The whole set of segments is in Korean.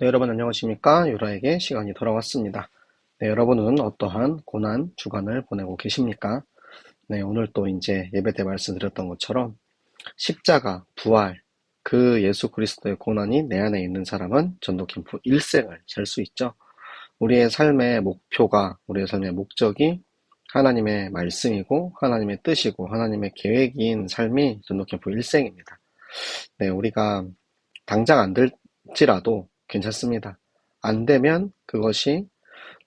네, 여러분 안녕하십니까? 유라에게 시간이 돌아왔습니다. 네, 여러분은 어떠한 고난 주간을 보내고 계십니까? 네, 오늘 또 이제 예배 때 말씀드렸던 것처럼 십자가, 부활, 그 예수 그리스도의 고난이 내 안에 있는 사람은 전도 캠프 일생을 살수 있죠. 우리의 삶의 목표가, 우리의 삶의 목적이 하나님의 말씀이고, 하나님의 뜻이고, 하나님의 계획인 삶이 전도 캠프 일생입니다. 네, 우리가 당장 안 될지라도 괜찮습니다. 안 되면 그것이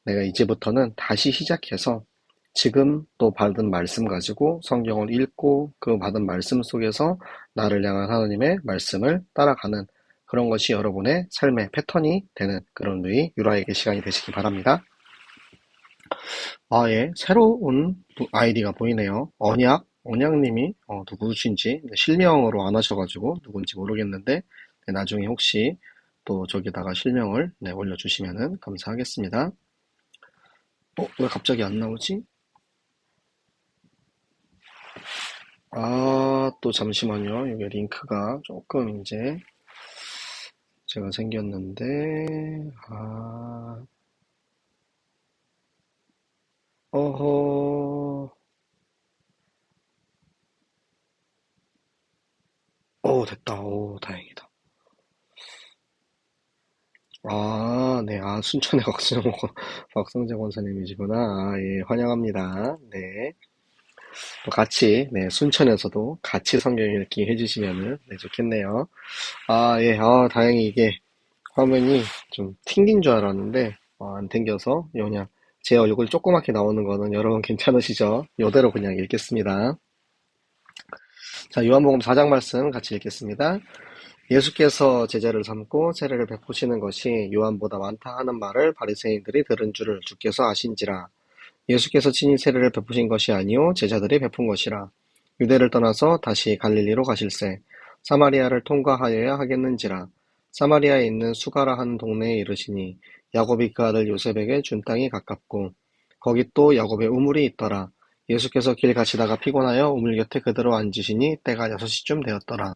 내가 이제부터는 다시 시작해서 지금 또 받은 말씀 가지고 성경을 읽고 그 받은 말씀 속에서 나를 향한 하나님의 말씀을 따라가는 그런 것이 여러분의 삶의 패턴이 되는 그런 류의 유라에게 시간이 되시기 바랍니다. 아, 예. 새로운 아이디가 보이네요. 언약, 언약님이 어, 누구신지 실명으로 안 하셔가지고 누군지 모르겠는데 네, 나중에 혹시 또 저기다가 실명을 네, 올려주시면 감사하겠습니다. 어, 왜 갑자기 안 나오지? 아, 또 잠시만요. 이게 링크가 조금 이제 제가 생겼는데, 아, 어허, 오, 됐다. 오, 다행이다. 아, 네. 아, 순천의 곽수정, 곽성재 권사님이시구나. 아, 예, 환영합니다. 네. 또 같이, 네, 순천에서도 같이 성경 읽기 해주시면은, 네, 좋겠네요. 아, 예, 아, 다행히 이게 화면이 좀 튕긴 줄 알았는데, 어, 안 튕겨서, 그냥 제 얼굴 조그맣게 나오는 거는 여러분 괜찮으시죠? 이대로 그냥 읽겠습니다. 자, 요한복음 4장 말씀 같이 읽겠습니다. 예수께서 제자를 삼고 세례를 베푸시는 것이 요한보다 많다 하는 말을 바리새인들이 들은 줄을 주께서 아신지라. 예수께서 친히 세례를 베푸신 것이 아니요 제자들이 베푼 것이라. 유대를 떠나서 다시 갈릴리로 가실새 사마리아를 통과하여야 하겠는지라. 사마리아에 있는 수가라 하는 동네에 이르시니 야곱이 그 아들 요셉에게 준 땅이 가깝고 거기 또 야곱의 우물이 있더라. 예수께서 길 가시다가 피곤하여 우물 곁에 그대로 앉으시니 때가 여섯 시쯤 되었더라.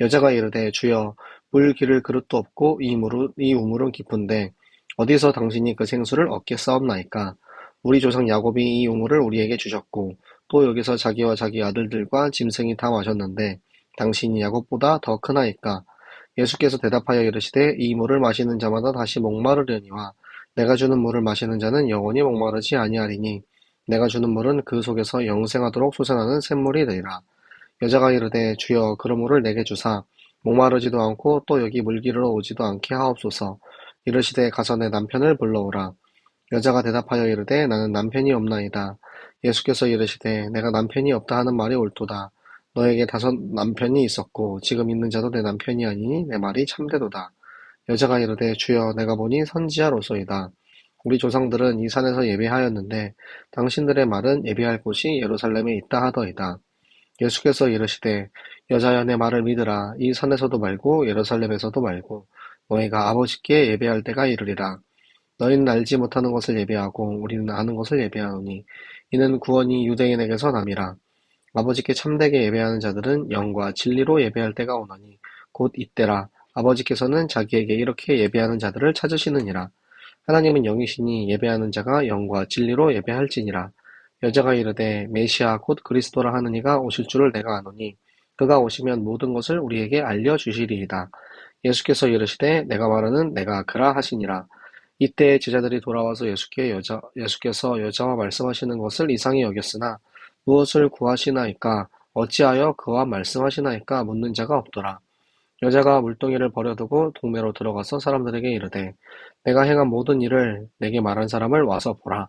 여자가 이르되 주여 물 기를 그릇도 없고 이 물은 이 우물은 깊은데 어디서 당신이 그 생수를 얻겠사옵나이까? 우리 조상 야곱이 이 우물을 우리에게 주셨고 또 여기서 자기와 자기 아들들과 짐승이 다 마셨는데 당신이 야곱보다 더 크나이까? 예수께서 대답하여 이르시되 이 물을 마시는 자마다 다시 목마르려니와 내가 주는 물을 마시는 자는 영원히 목마르지 아니하리니 내가 주는 물은 그 속에서 영생하도록 솟아나는 샘물이 되리라 여자가 이르되 주여 그러므를 내게 주사. 목마르지도 않고 또 여기 물기르러 오지도 않게 하옵소서. 이르시되 가서 내 남편을 불러오라. 여자가 대답하여 이르되 나는 남편이 없나이다. 예수께서 이르시되 내가 남편이 없다 하는 말이 옳도다. 너에게 다섯 남편이 있었고 지금 있는 자도 내 남편이 아니니 내 말이 참되도다. 여자가 이르되 주여 내가 보니 선지자로소이다. 우리 조상들은 이 산에서 예배하였는데 당신들의 말은 예배할 곳이 예루살렘에 있다 하더이다 예수께서 이르시되 여자여 내 말을 믿으라. 이 산에서도 말고 예루살렘에서도 말고 너희가 아버지께 예배할 때가 이르리라. 너희는 알지 못하는 것을 예배하고 우리는 아는 것을 예배하노니 이는 구원이 유대인에게서 남이라. 아버지께 참되게 예배하는 자들은 영과 진리로 예배할 때가 오나니 곧 이때라. 아버지께서는 자기에게 이렇게 예배하는 자들을 찾으시느니라. 하나님은 영이시니 예배하는 자가 영과 진리로 예배할지니라 여자가 이르되 메시아 곧 그리스도라 하는 이가 오실 줄을 내가 아노니 그가 오시면 모든 것을 우리에게 알려 주시리이다. 예수께서 이르시되 내가 말하는 내가 그라 하시니라. 이때 제자들이 돌아와서 예수께 여자 예수께서 여자와 말씀하시는 것을 이상히 여겼으나 무엇을 구하시나이까 어찌하여 그와 말씀하시나이까 묻는 자가 없더라. 여자가 물동이를 버려두고 동매로 들어가서 사람들에게 이르되 내가 행한 모든 일을 내게 말한 사람을 와서 보라.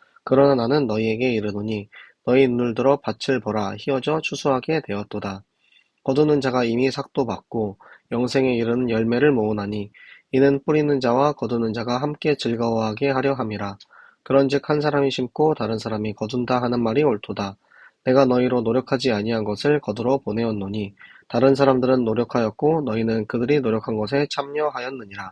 그러나 나는 너희에게 이르노니 너희 눈을 들어 밭을 보라 희어져 추수하게 되었도다. 거두는 자가 이미 삭도 받고 영생에 이르는 열매를 모으나니 이는 뿌리는 자와 거두는 자가 함께 즐거워하게 하려 함이라. 그런즉 한 사람이 심고 다른 사람이 거둔다 하는 말이 옳도다. 내가 너희로 노력하지 아니한 것을 거두러 보내었노니 다른 사람들은 노력하였고 너희는 그들이 노력한 것에 참여하였느니라.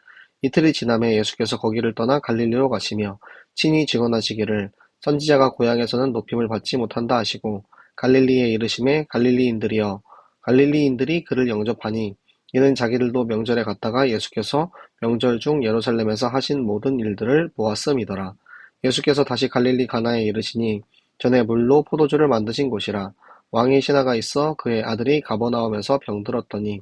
이틀이 지남에 예수께서 거기를 떠나 갈릴리로 가시며 친히 증언하시기를 선지자가 고향에서는 높임을 받지 못한다 하시고 갈릴리에 이르심에 갈릴리인들이여 갈릴리인들이 그를 영접하니 이는 자기들도 명절에 갔다가 예수께서 명절 중 예루살렘에서 하신 모든 일들을 보았음이더라. 예수께서 다시 갈릴리 가나에 이르시니 전에 물로 포도주를 만드신 곳이라 왕의 신하가 있어 그의 아들이 가버나움에서 병들었더니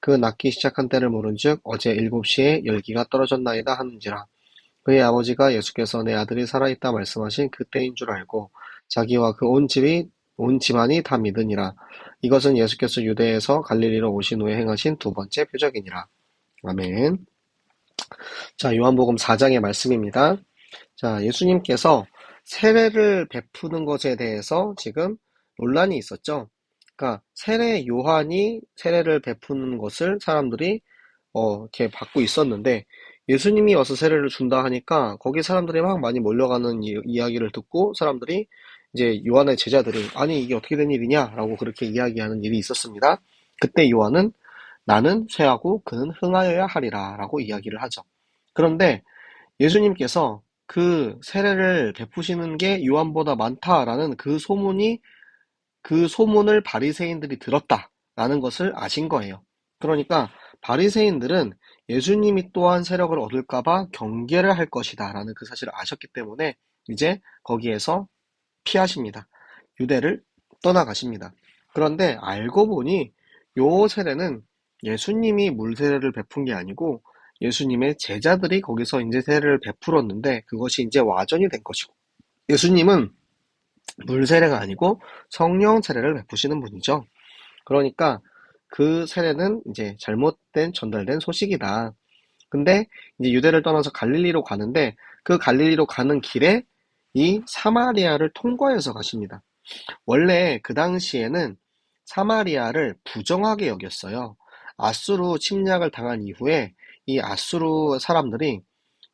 그 낫기 시작한 때를 모른즉 어제 일곱 시에 열기가 떨어졌나이다 하는지라 그의 아버지가 예수께서 내 아들이 살아있다 말씀하신 그때인 줄 알고 자기와 그 온 집이 온 집안이 다 믿으니라 이것은 예수께서 유대에서 갈릴리로 오신 후에 행하신 두 번째 표적이니라 아멘. 자, 요한복음 4장의 말씀입니다. 자, 예수님께서 세례를 베푸는 것에 대해서 지금 논란이 있었죠. 그러니까 세례 요한이 세례를 베푸는 것을 사람들이 어, 이렇게 받고 있었는데 예수님이 와서 세례를 준다 하니까 거기 사람들이 막 많이 몰려가는 이, 이야기를 듣고 사람들이 이제 요한의 제자들이 아니 이게 어떻게 된 일이냐라고 그렇게 이야기하는 일이 있었습니다. 그때 요한은 나는 쇠하고 그는 흥하여야 하리라 라고 이야기를 하죠. 그런데 예수님께서 그 세례를 베푸시는 게 요한보다 많다라는 그 소문이 그 소문을 바리새인들이 들었다라는 것을 아신 거예요. 그러니까 바리새인들은 예수님이 또한 세력을 얻을까봐 경계를 할 것이다라는 그 사실을 아셨기 때문에 이제 거기에서 피하십니다. 유대를 떠나가십니다. 그런데 알고 보니 요 세례는 예수님이 물세례를 베푼 게 아니고 예수님의 제자들이 거기서 이제 세례를 베풀었는데 그것이 이제 와전이 된 것이고 예수님은 물 세례가 아니고 성령 세례를 베푸시는 분이죠. 그러니까 그 세례는 이제 잘못된 전달된 소식이다. 근데 이제 유대를 떠나서 갈릴리로 가는데 그 갈릴리로 가는 길에 이 사마리아를 통과해서 가십니다. 원래 그 당시에는 사마리아를 부정하게 여겼어요. 아수르 침략을 당한 이후에 이 아수르 사람들이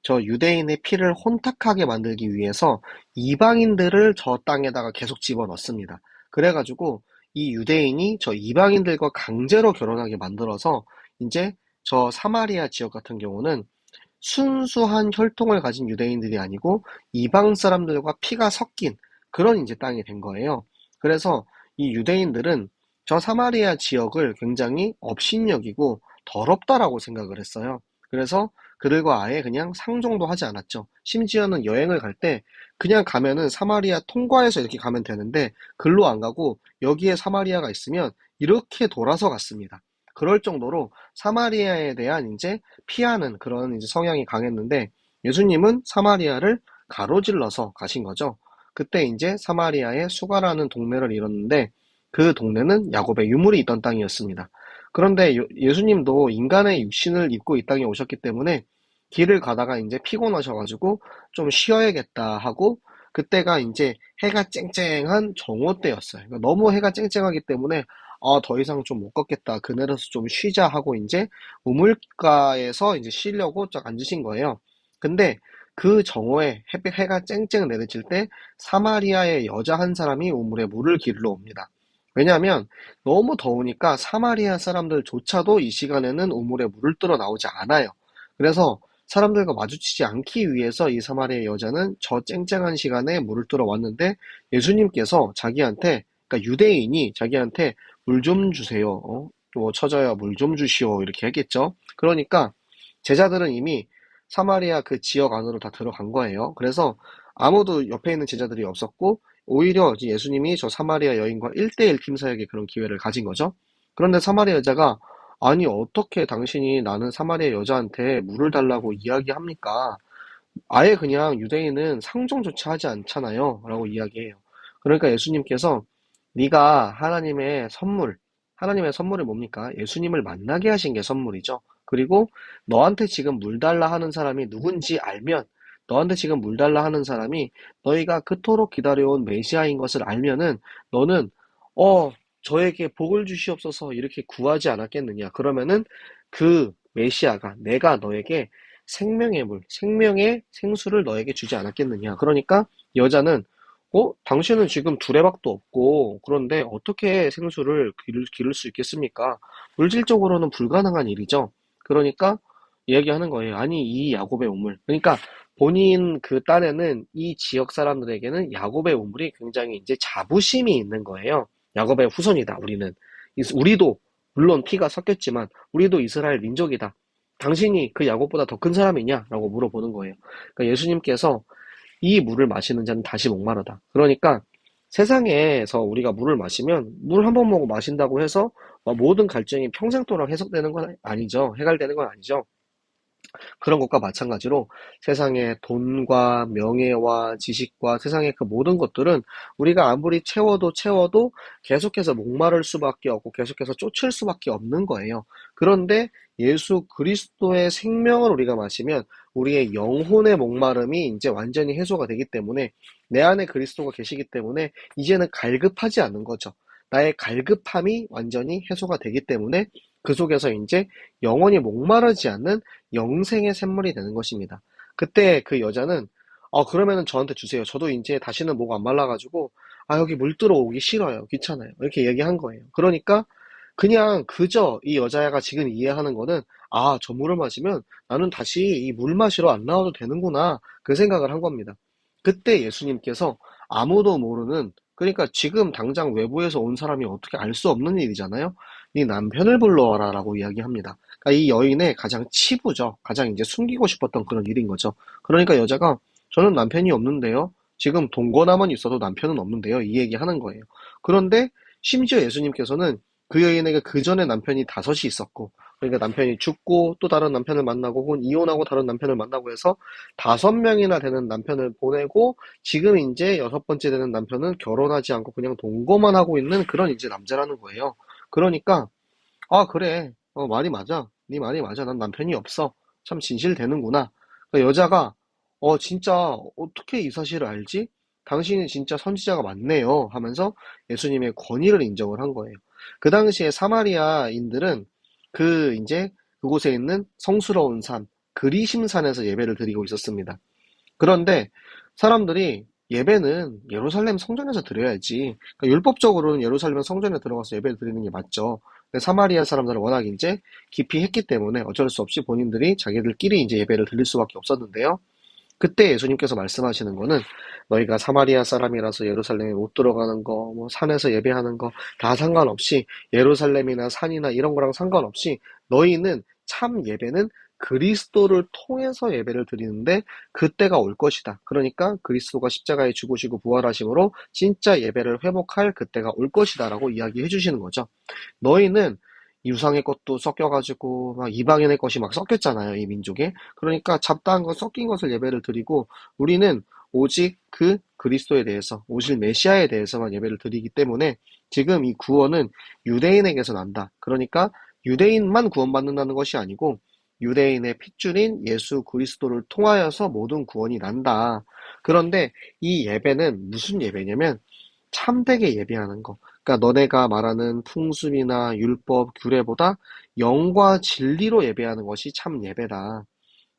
저 유대인의 피를 혼탁하게 만들기 위해서 이방인들을 저 땅에다가 계속 집어넣습니다. 그래가지고 이 유대인이 저 이방인들과 강제로 결혼하게 만들어서 이제 저 사마리아 지역 같은 경우는 순수한 혈통을 가진 유대인들이 아니고 이방 사람들과 피가 섞인 그런 이제 땅이 된 거예요. 그래서 이 유대인들은 저 사마리아 지역을 굉장히 업신여기고 더럽다라고 생각을 했어요. 그래서 그들과 아예 그냥 상종도 하지 않았죠. 심지어는 여행을 갈 때 그냥 가면은 사마리아 통과해서 이렇게 가면 되는데 글로 안 가고 여기에 사마리아가 있으면 이렇게 돌아서 갔습니다. 그럴 정도로 사마리아에 대한 이제 피하는 그런 이제 성향이 강했는데 예수님은 사마리아를 가로질러서 가신 거죠. 그때 이제 사마리아의 수가라는 동네를 잃었는데 그 동네는 야곱의 유물이 있던 땅이었습니다. 그런데 예수님도 인간의 육신을 입고 이 땅에 오셨기 때문에 길을 가다가 이제 피곤하셔가지고 좀 쉬어야겠다 하고 그때가 이제 해가 쨍쨍한 정오 때였어요. 그러니까 너무 해가 쨍쨍하기 때문에 아, 더 이상 좀 못 걷겠다. 그늘에서 좀 쉬자 하고 이제 우물가에서 이제 쉬려고 쫙 앉으신 거예요. 근데 그 정오에 햇빛 해가 쨍쨍 내리칠 때 사마리아의 여자 한 사람이 우물에 물을 기르러 옵니다. 왜냐하면 너무 더우니까 사마리아 사람들조차도 이 시간에는 우물에 물을 뜨러 나오지 않아요. 그래서 사람들과 마주치지 않기 위해서 이 사마리아 여자는 저 쨍쨍한 시간에 물을 뜨러 왔는데 예수님께서 자기한테 그러니까 유대인이 자기한테 물 좀 주세요. 어? 뭐 처자야 물 좀 주시오 이렇게 했겠죠. 그러니까 제자들은 이미 사마리아 그 지역 안으로 다 들어간 거예요. 그래서 아무도 옆에 있는 제자들이 없었고 오히려 예수님이 저 사마리아 여인과 1대1 팀 사역의 그런 기회를 가진 거죠. 그런데 사마리아 여자가 아니 어떻게 당신이 나는 사마리아 여자한테 물을 달라고 이야기합니까? 아예 그냥 유대인은 상종조차 하지 않잖아요. 라고 이야기해요. 그러니까 예수님께서 네가 하나님의 선물, 하나님의 선물이 뭡니까? 예수님을 만나게 하신 게 선물이죠. 그리고 너한테 지금 물 달라 하는 사람이 누군지 알면 너한테 지금 물 달라 하는 사람이 너희가 그토록 기다려온 메시아인 것을 알면은 너는 어 저에게 복을 주시옵소서 이렇게 구하지 않았겠느냐. 그러면은 그 메시아가 내가 너에게 생명의 물, 생명의 생수를 너에게 주지 않았겠느냐. 그러니까 여자는 어? 당신은 지금 두레박도 없고 그런데 어떻게 생수를 기를, 기를 수 있겠습니까? 물질적으로는 불가능한 일이죠. 그러니까 이야기하는 거예요. 아니 이 야곱의 우물. 그러니까 본인 그 딴에는 이 지역 사람들에게는 야곱의 우물이 굉장히 이제 자부심이 있는 거예요. 야곱의 후손이다. 우리는 우리도 물론 피가 섞였지만 우리도 이스라엘 민족이다. 당신이 그 야곱보다 더 큰 사람이냐? 라고 물어보는 거예요. 그러니까 예수님께서 이 물을 마시는 자는 다시 목마르다. 그러니까 세상에서 우리가 물을 마시면 물 한 번 먹고 마신다고 해서 모든 갈증이 평생도록 해석되는 건 아니죠. 해갈되는 건 아니죠. 그런 것과 마찬가지로 세상의 돈과 명예와 지식과 세상의 그 모든 것들은 우리가 아무리 채워도 채워도 계속해서 목마를 수밖에 없고 계속해서 쫓을 수밖에 없는 거예요. 그런데 예수 그리스도의 생명을 우리가 마시면 우리의 영혼의 목마름이 이제 완전히 해소가 되기 때문에 내 안에 그리스도가 계시기 때문에 이제는 갈급하지 않는 거죠. 나의 갈급함이 완전히 해소가 되기 때문에 그 속에서 이제 영원히 목마르지 않는 영생의 샘물이 되는 것입니다. 그때 그 여자는 어 그러면은 저한테 주세요. 저도 이제 다시는 목 안 말라가지고 아 여기 물 들어오기 싫어요. 귀찮아요. 이렇게 얘기한 거예요. 그러니까 그냥 그저 이 여자가 지금 이해하는 거는 아, 저 물을 마시면 나는 다시 이 물 마시러 안 나와도 되는구나. 그 생각을 한 겁니다. 그때 예수님께서 아무도 모르는 그러니까 지금 당장 외부에서 온 사람이 어떻게 알 수 없는 일이잖아요. 네 남편을 불러와라 라고 이야기합니다. 그러니까 이 여인의 가장 치부죠. 가장 이제 숨기고 싶었던 그런 일인 거죠. 그러니까 여자가 저는 남편이 없는데요. 지금 동거남은 있어도 남편은 없는데요. 이 얘기 하는 거예요. 그런데 심지어 예수님께서는 그 여인에게 그 전에 남편이 다섯이 있었고 그러니까 남편이 죽고 또 다른 남편을 만나고 혹은 이혼하고 다른 남편을 만나고 해서 다섯 명이나 되는 남편을 보내고 지금 이제 여섯 번째 되는 남편은 결혼하지 않고 그냥 동거만 하고 있는 그런 이제 남자라는 거예요. 그러니까 아 그래 어 말이 맞아 네 말이 맞아 난 남편이 없어 참 진실되는구나 그러니까 여자가 어 진짜 어떻게 이 사실을 알지? 당신이 진짜 선지자가 맞네요 하면서 예수님의 권위를 인정을 한 거예요. 그 당시에 사마리아인들은 그 이제 그곳에 있는 성스러운 산, 그리심산에서 예배를 드리고 있었습니다. 그런데 사람들이 예배는 예루살렘 성전에서 드려야지. 그러니까 율법적으로는 예루살렘 성전에 들어가서 예배를 드리는 게 맞죠. 근데 사마리아 사람들은 워낙 이제 깊이 했기 때문에 어쩔 수 없이 본인들이 자기들끼리 이제 예배를 드릴 수밖에 없었는데요. 그때 예수님께서 말씀하시는 거는 너희가 사마리아 사람이라서 예루살렘에 못 들어가는 거, 뭐 산에서 예배하는 거 다 상관없이 예루살렘이나 산이나 이런 거랑 상관없이 너희는 참 예배는 그리스도를 통해서 예배를 드리는데 그때가 올 것이다. 그러니까 그리스도가 십자가에 죽으시고 부활하심으로 진짜 예배를 회복할 그때가 올 것이다 라고 이야기해 주시는 거죠. 너희는 유상의 것도 섞여가지고 막 이방인의 것이 막 섞였잖아요 이 민족에 그러니까 잡다한 것 섞인 것을 예배를 드리고 우리는 오직 그 그리스도에 대해서 오실 메시아에 대해서만 예배를 드리기 때문에 지금 이 구원은 유대인에게서 난다 그러니까 유대인만 구원받는다는 것이 아니고 유대인의 핏줄인 예수 그리스도를 통하여서 모든 구원이 난다. 그런데 이 예배는 무슨 예배냐면 참되게 예배하는 거. 그러니까 너네가 말하는 풍습이나 율법, 규례보다 영과 진리로 예배하는 것이 참 예배다.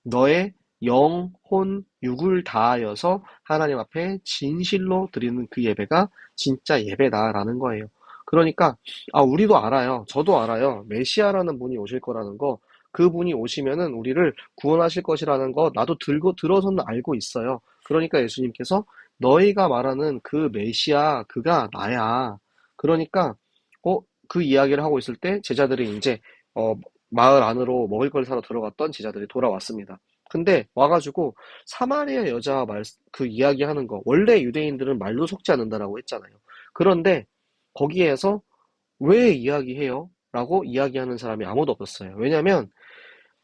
너의 영, 혼, 육을 다하여서 하나님 앞에 진실로 드리는 그 예배가 진짜 예배다라는 거예요. 그러니까 아 우리도 알아요. 저도 알아요. 메시아라는 분이 오실 거라는 거. 그분이 오시면은 우리를 구원하실 것이라는 거 나도 들고 들어서는 알고 있어요. 그러니까 예수님께서 너희가 말하는 그 메시아 그가 나야. 그러니까 어, 그 이야기를 하고 있을 때 제자들이 이제 어, 마을 안으로 먹을 걸 사러 들어갔던 제자들이 돌아왔습니다. 근데 와가지고 사마리아 여자 말, 그 이야기하는 거 원래 유대인들은 말로 속지 않는다라고 했잖아요. 그런데 거기에서 왜 이야기해요? 라고 이야기하는 사람이 아무도 없었어요. 왜냐면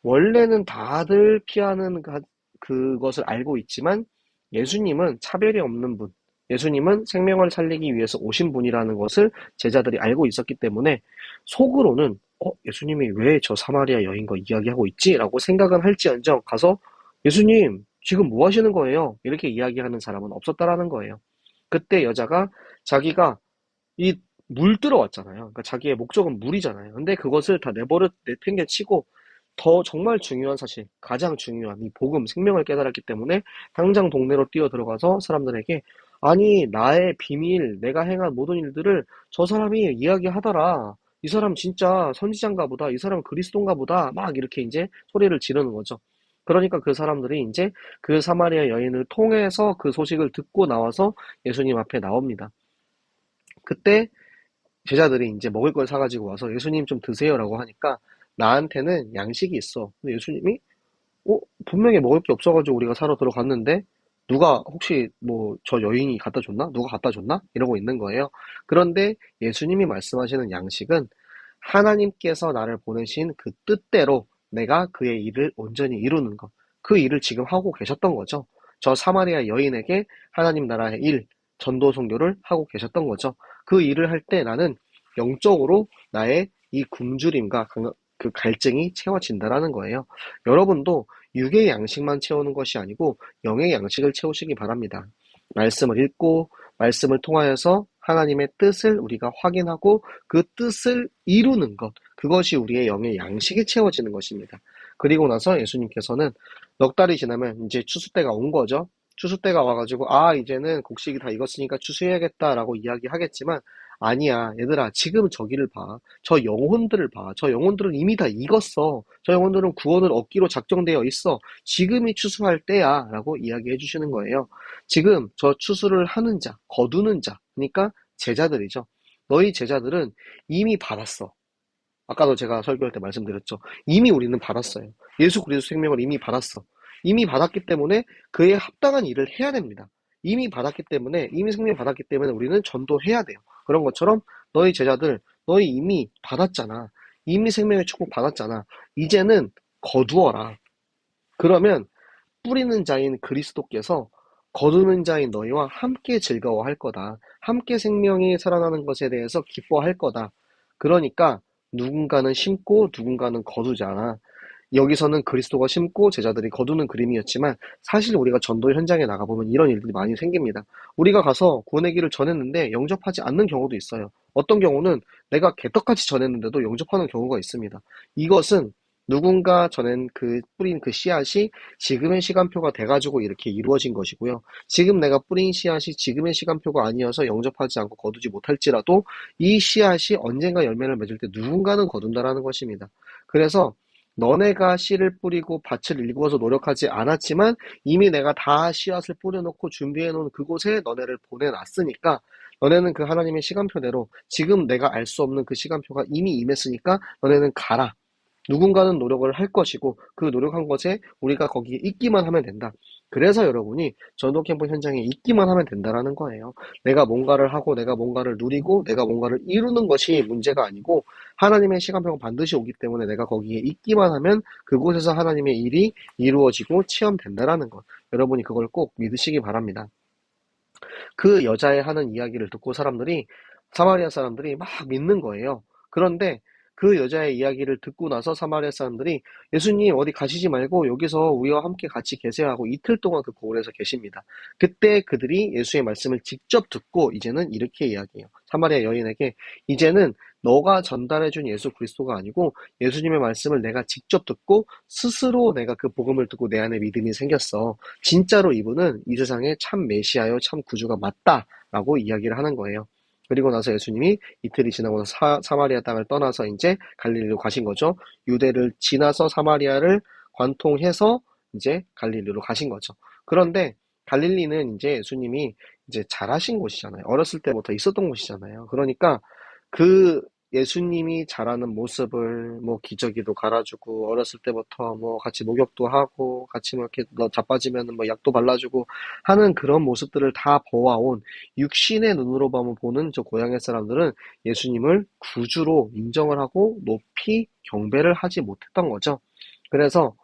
원래는 다들 피하는 그것을 알고 있지만 예수님은 차별이 없는 분, 예수님은 생명을 살리기 위해서 오신 분이라는 것을 제자들이 알고 있었기 때문에 속으로는 어, 예수님이 왜 저 사마리아 여인과 이야기하고 있지? 라고 생각은 할지언정 가서 예수님, 지금 뭐 하시는 거예요? 이렇게 이야기하는 사람은 없었다라는 거예요. 그때 여자가 자기가 이 물 들어왔잖아요. 그러니까 자기의 목적은 물이잖아요. 근데 그것을 다 내버려 내팽개치고 더 정말 중요한 사실, 가장 중요한 이 복음, 생명을 깨달았기 때문에 당장 동네로 뛰어 들어가서 사람들에게 아니, 나의 비밀, 내가 행한 모든 일들을 저 사람이 이야기하더라. 이 사람 진짜 선지자인가 보다. 이 사람 그리스도인가 보다. 막 이렇게 이제 소리를 지르는 거죠. 그러니까 그 사람들이 이제 그 사마리아 여인을 통해서 그 소식을 듣고 나와서 예수님 앞에 나옵니다. 그때 제자들이 이제 먹을 걸 사가지고 와서 예수님 좀 드세요라고 하니까 나한테는 양식이 있어. 근데 예수님이 어 분명히 먹을 게 없어가지고 우리가 사러 들어갔는데 누가 혹시 뭐 저 여인이 갖다 줬나? 누가 갖다 줬나? 이러고 있는 거예요. 그런데 예수님이 말씀하시는 양식은 하나님께서 나를 보내신 그 뜻대로 내가 그의 일을 온전히 이루는 것. 그 일을 지금 하고 계셨던 거죠. 저 사마리아 여인에게 하나님 나라의 일, 전도 성교를 하고 계셨던 거죠. 그 일을 할 때 나는 영적으로 나의 이 굶주림과 그 갈증이 채워진다라는 거예요. 여러분도 육의 양식만 채우는 것이 아니고 영의 양식을 채우시기 바랍니다. 말씀을 읽고 말씀을 통하여서 하나님의 뜻을 우리가 확인하고 그 뜻을 이루는 것, 그것이 우리의 영의 양식이 채워지는 것입니다. 그리고 나서 예수님께서는 넉 달이 지나면 이제 추수 때가 온 거죠. 추수 때가 와가지고 아 이제는 곡식이 다 익었으니까 추수해야겠다라고 이야기하겠지만 아니야 얘들아 지금 저기를 봐. 저 영혼들을 봐. 저 영혼들은 이미 다 익었어. 저 영혼들은 구원을 얻기로 작정되어 있어. 지금이 추수할 때야 라고 이야기해 주시는 거예요. 지금 저 추수를 하는 자, 거두는 자 그러니까 제자들이죠. 너희 제자들은 이미 받았어. 아까도 제가 설교할 때 말씀드렸죠. 이미 우리는 받았어요. 예수 그리스도 생명을 이미 받았어. 이미 받았기 때문에 그에 합당한 일을 해야 됩니다. 이미 받았기 때문에 이미 생명 받았기 때문에 우리는 전도해야 돼요. 그런 것처럼 너희 제자들 너희 이미 받았잖아. 이미 생명의 축복 받았잖아. 이제는 거두어라. 그러면 뿌리는 자인 그리스도께서 거두는 자인 너희와 함께 즐거워할 거다. 함께 생명이 살아나는 것에 대해서 기뻐할 거다. 그러니까 누군가는 심고 누군가는 거두잖아. 여기서는 그리스도가 심고 제자들이 거두는 그림이었지만 사실 우리가 전도 현장에 나가보면 이런 일들이 많이 생깁니다. 우리가 가서 구원의 길을 전했는데 영접하지 않는 경우도 있어요. 어떤 경우는 내가 개떡같이 전했는데도 영접하는 경우가 있습니다. 이것은 누군가 전엔 그 뿌린 그 씨앗이 지금의 시간표가 돼가지고 이렇게 이루어진 것이고요. 지금 내가 뿌린 씨앗이 지금의 시간표가 아니어서 영접하지 않고 거두지 못할지라도 이 씨앗이 언젠가 열매를 맺을 때 누군가는 거둔다라는 것입니다. 그래서 너네가 씨를 뿌리고 밭을 일구어서 노력하지 않았지만 이미 내가 다 씨앗을 뿌려놓고 준비해 놓은 그곳에 너네를 보내놨으니까 너네는 그 하나님의 시간표대로 지금 내가 알 수 없는 그 시간표가 이미 임했으니까 너네는 가라. 누군가는 노력을 할 것이고 그 노력한 것에 우리가 거기에 있기만 하면 된다. 그래서 여러분이 전도 캠프 현장에 있기만 하면 된다라는 거예요. 내가 뭔가를 하고 내가 뭔가를 누리고 내가 뭔가를 이루는 것이 문제가 아니고 하나님의 시간표가 반드시 오기 때문에 내가 거기에 있기만 하면 그곳에서 하나님의 일이 이루어지고 체험된다라는 것. 여러분이 그걸 꼭 믿으시기 바랍니다. 그 여자의 하는 이야기를 듣고 사람들이 사마리아 사람들이 막 믿는 거예요. 그런데 그 여자의 이야기를 듣고 나서 사마리아 사람들이 예수님 어디 가시지 말고 여기서 우리와 함께 같이 계세요 하고 이틀 동안 그 고을에서 계십니다. 그때 그들이 예수의 말씀을 직접 듣고 이제는 이렇게 이야기해요. 사마리아 여인에게 이제는 너가 전달해준 예수 그리스도가 아니고 예수님의 말씀을 내가 직접 듣고 스스로 내가 그 복음을 듣고 내 안에 믿음이 생겼어. 진짜로 이분은 이 세상에 참 메시아요, 참 구주가 맞다라고 이야기를 하는 거예요. 그리고 나서 예수님이 이틀이 지나고 사, 사마리아 땅을 떠나서 이제 갈릴리로 가신 거죠. 유대를 지나서 사마리아를 관통해서 이제 갈릴리로 가신 거죠. 그런데 갈릴리는 이제 예수님이 이제 잘하신 곳이잖아요. 어렸을 때부터 있었던 곳이잖아요. 그러니까 그 예수님이 잘하는 모습을 뭐 기저귀도 갈아주고 어렸을 때부터 뭐 같이 목욕도 하고 같이 뭐 이렇게 너 자빠지면 뭐 약도 발라주고 하는 그런 모습들을 다 보아온 육신의 눈으로 보는 저 고향의 사람들은 예수님을 구주로 인정을 하고 높이 경배를 하지 못했던 거죠. 그래서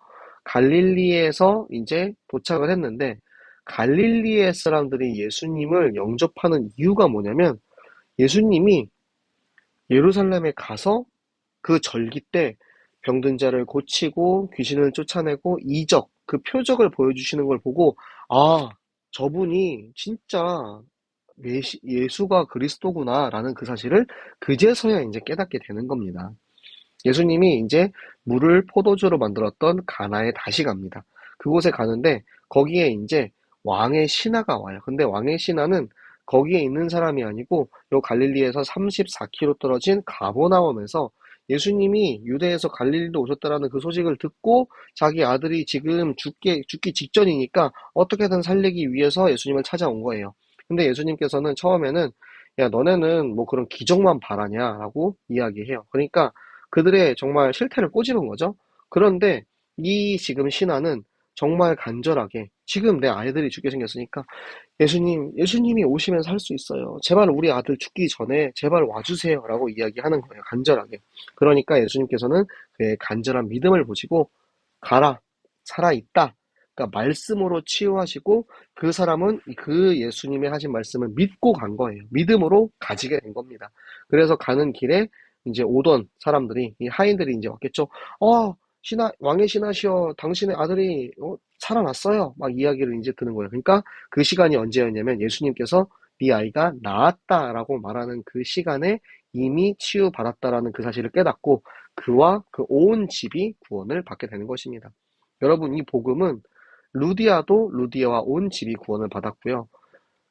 갈릴리에서 이제 도착을 했는데 갈릴리의 사람들이 예수님을 영접하는 이유가 뭐냐면 예수님이 예루살렘에 가서 그 절기 때 병든 자를 고치고 귀신을 쫓아내고 이적, 그 표적을 보여주시는 걸 보고 아, 저분이 진짜 예수가 그리스도구나라는 그 사실을 그제서야 이제 깨닫게 되는 겁니다. 예수님이 이제 물을 포도주로 만들었던 가나에 다시 갑니다. 그곳에 가는데 거기에 이제 왕의 신하가 와요. 근데 왕의 신하는 거기에 있는 사람이 아니고 요 갈릴리에서 34km 떨어진 가보나움에서 예수님이 유대에서 갈릴리로 오셨다라는 그 소식을 듣고 자기 아들이 지금 죽게, 죽기 직전이니까 어떻게든 살리기 위해서 예수님을 찾아온 거예요. 근데 예수님께서는 처음에는 야, 너네는 뭐 그런 기적만 바라냐라고 이야기해요. 그러니까 그들의 정말 실태를 꼬집은 거죠. 그런데 이 지금 신하는 정말 간절하게 지금 내 아이들이 죽게 생겼으니까 예수님, 예수님이 오시면 살 수 있어요. 제발 우리 아들 죽기 전에 제발 와주세요. 라고 이야기하는 거예요. 간절하게. 그러니까 예수님께서는 그의 간절한 믿음을 보시고 가라, 살아 있다. 그러니까 말씀으로 치유하시고 그 사람은 그 예수님의 하신 말씀을 믿고 간 거예요. 믿음으로 가지게 된 겁니다. 그래서 가는 길에 이제 오던 사람들이, 이 하인들이 이제 왔겠죠. 어, 신하, 왕의 신하시여, 당신의 아들이 어, 살아났어요. 막 이야기를 이제 드는 거예요. 그러니까 그 시간이 언제였냐면 예수님께서 네 아이가 나았다라고 말하는 그 시간에 이미 치유받았다라는 그 사실을 깨닫고 그와 그 온 집이 구원을 받게 되는 것입니다. 여러분, 이 복음은 루디아도 루디아와 온 집이 구원을 받았고요.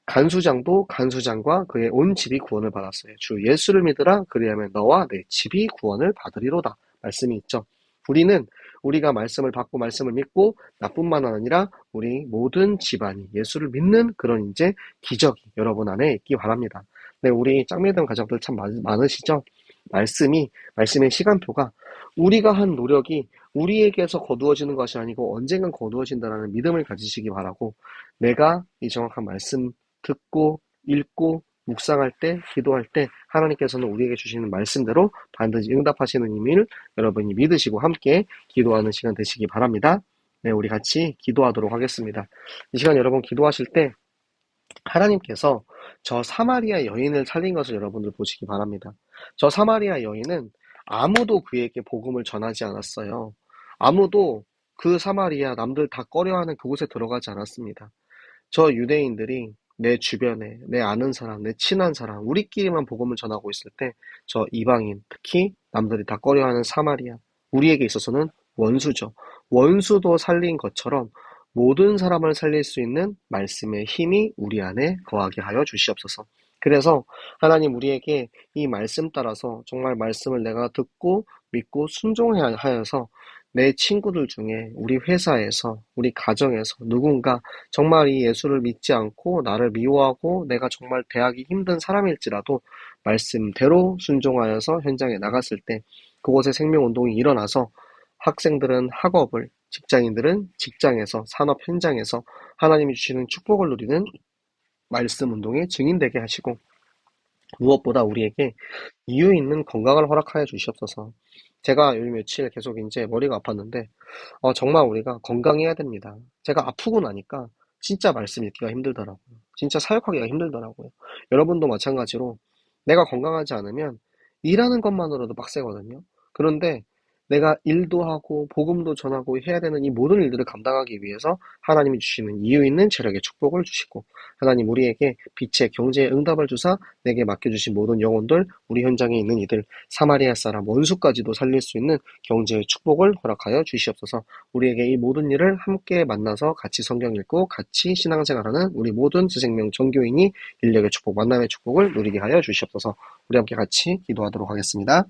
간수장도 간수장과 그의 온 집이 구원을 받았어요. 주 예수를 믿으라 그리하면 너와 내 집이 구원을 받으리로다. 말씀이 있죠. 우리는 우리가 말씀을 받고 말씀을 믿고 나뿐만 아니라 우리 모든 집안이 예수를 믿는 그런 이제 기적이 여러분 안에 있기 바랍니다. 네, 우리 짱매든 가족들 참 많으시죠? 말씀이, 말씀의 시간표가 우리가 한 노력이 우리에게서 거두어지는 것이 아니고 언젠간 거두어진다는 믿음을 가지시기 바라고 내가 이 정확한 말씀 듣고 읽고 묵상할 때, 기도할 때 하나님께서는 우리에게 주시는 말씀대로 반드시 응답하시는 의미를 여러분이 믿으시고 함께 기도하는 시간 되시기 바랍니다. 네, 우리 같이 기도하도록 하겠습니다. 이 시간 여러분 기도하실 때 하나님께서 저 사마리아 여인을 살린 것을 여러분들 보시기 바랍니다. 저 사마리아 여인은 아무도 그에게 복음을 전하지 않았어요. 아무도 그 사마리아 남들 다 꺼려하는 그곳에 들어가지 않았습니다. 저 유대인들이 내 주변에 내 아는 사람, 내 친한 사람, 우리끼리만 복음을 전하고 있을 때 저 이방인, 특히 남들이 다 꺼려하는 사마리아, 우리에게 있어서는 원수죠. 원수도 살린 것처럼 모든 사람을 살릴 수 있는 말씀의 힘이 우리 안에 거하게 하여 주시옵소서. 그래서 하나님 우리에게 이 말씀 따라서 정말 말씀을 내가 듣고 믿고 순종하여서 내 친구들 중에 우리 회사에서, 우리 가정에서 누군가 정말 이 예수를 믿지 않고 나를 미워하고 내가 정말 대하기 힘든 사람일지라도 말씀대로 순종하여서 현장에 나갔을 때 그곳에 생명운동이 일어나서 학생들은 학업을, 직장인들은 직장에서, 산업 현장에서 하나님이 주시는 축복을 누리는 말씀 운동의 증인되게 하시고 무엇보다 우리에게 이유 있는 건강을 허락하여 주시옵소서. 제가 요 며칠 계속 이제 머리가 아팠는데 어, 정말 우리가 건강해야 됩니다. 제가 아프고 나니까 진짜 말씀 읽기가 힘들더라고요. 진짜 사역하기가 힘들더라고요. 여러분도 마찬가지로 내가 건강하지 않으면 일하는 것만으로도 빡세거든요. 그런데 내가 일도 하고 복음도 전하고 해야 되는 이 모든 일들을 감당하기 위해서 하나님이 주시는 이유 있는 체력의 축복을 주시고 하나님 우리에게 빛의 경제의 응답을 주사 내게 맡겨주신 모든 영혼들 우리 현장에 있는 이들 사마리아 사람 원수까지도 살릴 수 있는 경제의 축복을 허락하여 주시옵소서 우리에게 이 모든 일을 함께 만나서 같이 성경 읽고 같이 신앙생활하는 우리 모든 지생명 전교인이 인력의 축복 만남의 축복을 누리게 하여 주시옵소서 우리 함께 같이 기도하도록 하겠습니다.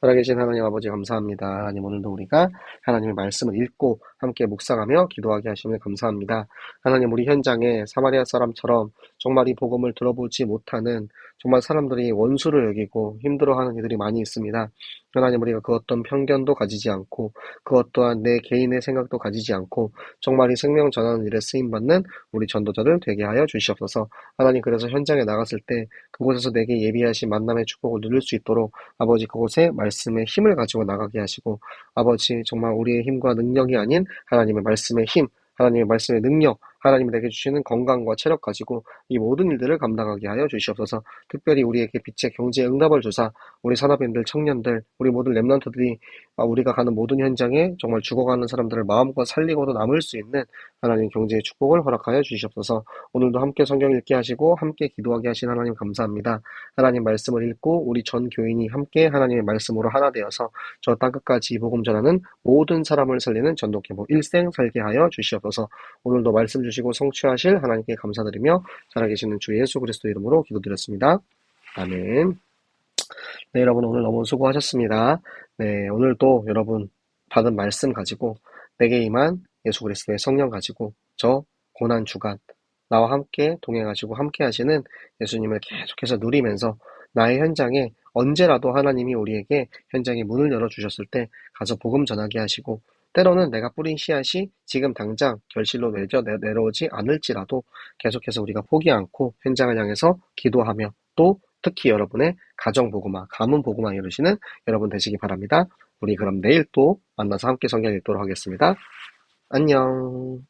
살아계신 하나님 아버지 감사합니다. 하나님 오늘도 우리가 하나님의 말씀을 읽고 함께 묵상하며 기도하게 하시면 감사합니다. 하나님 우리 현장에 사마리아 사람처럼 정말 이 복음을 들어보지 못하는 정말 사람들이 원수를 여기고 힘들어하는 이들이 많이 있습니다. 하나님 우리가 그 어떤 편견도 가지지 않고 그 어떠한 내 개인의 생각도 가지지 않고 정말 이 생명 전하는 일에 쓰임받는 우리 전도자들 되게 하여 주시옵소서. 하나님 그래서 현장에 나갔을 때 그곳에서 내게 예비하신 만남의 축복을 누릴 수 있도록 아버지 그곳에 말씀의 힘을 가지고 나가게 하시고 아버지 정말 우리의 힘과 능력이 아닌 하나님의 말씀의 힘 하나님의 말씀의 능력, 하나님이 내게 주시는 건강과 체력 가지고 이 모든 일들을 감당하게 하여 주시옵소서. 특별히 우리에게 빛의 경제의 응답을 주사 우리 산업인들, 청년들, 우리 모든 랩런트들이 아, 우리가 가는 모든 현장에 정말 죽어가는 사람들을 마음껏 살리고도 남을 수 있는 하나님 경제의 축복을 허락하여 주시옵소서. 오늘도 함께 성경 읽게 하시고 함께 기도하게 하신 하나님 감사합니다. 하나님 말씀을 읽고 우리 전 교인이 함께 하나님의 말씀으로 하나 되어서 저 땅끝까지 복음 전하는 모든 사람을 살리는 전도기보 일생 살게 하여 주시옵소서. 오늘도 말씀 주시고 성취하실 하나님께 감사드리며 살아계시는 주 예수 그리스도 이름으로 기도드렸습니다. 아멘. 네, 여러분 오늘 너무 수고하셨습니다. 네, 오늘도 여러분 받은 말씀 가지고 내게 임한 예수 그리스도의 성령 가지고 저 고난 주간 나와 함께 동행하시고 함께 하시는 예수님을 계속해서 누리면서 나의 현장에 언제라도 하나님이 우리에게 현장에 문을 열어주셨을 때 가서 복음 전하게 하시고 때로는 내가 뿌린 씨앗이 지금 당장 결실로 맺어 내려오지 않을지라도 계속해서 우리가 포기 않고 현장을 향해서 기도하며 또 특히 여러분의 가정 보고마, 가문 보고마 이루시는 여러분 되시기 바랍니다. 우리 그럼 내일 또 만나서 함께 성경 읽도록 하겠습니다. 안녕.